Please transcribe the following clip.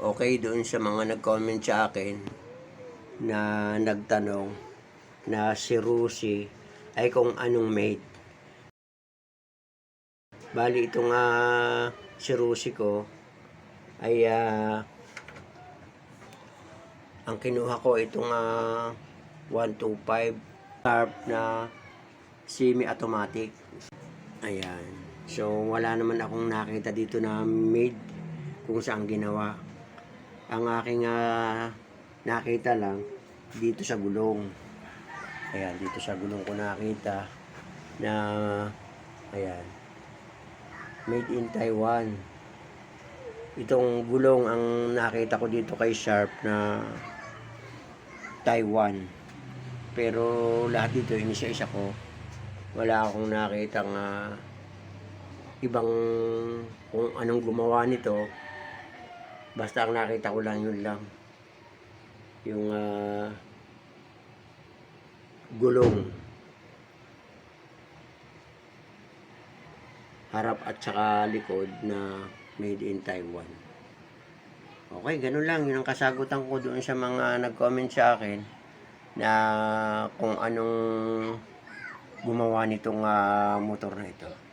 Okay doon sa mga nag-comment sa akin na nagtanong na si Rusi ay kung anong mate. Bali itong ah, si Rusi ko ay ah, ang kinuha ko itong ah, 125 sharp na semi-automatic. Ayan. So, wala naman akong nakita dito na made kung saan ginawa. Ang aking ah, nakita lang dito sa gulong. Ayan, dito sa gulong ko nakita na ayan. Made in Taiwan. Itong gulong ang nakita ko dito kay Sharp na Taiwan. Pero lahat dito inisa-isa ko. Wala akong nakita nga ibang kung anong gumawa nito. Basta ang nakita ko lang yun lang. Yung ah, gulong. Harap at saka likod na made in Taiwan. Okay, ganun lang. Yun ang kasagutan ko doon sa mga nag-comment sa akin na kung anong gumawa nitong ah, motor na ito.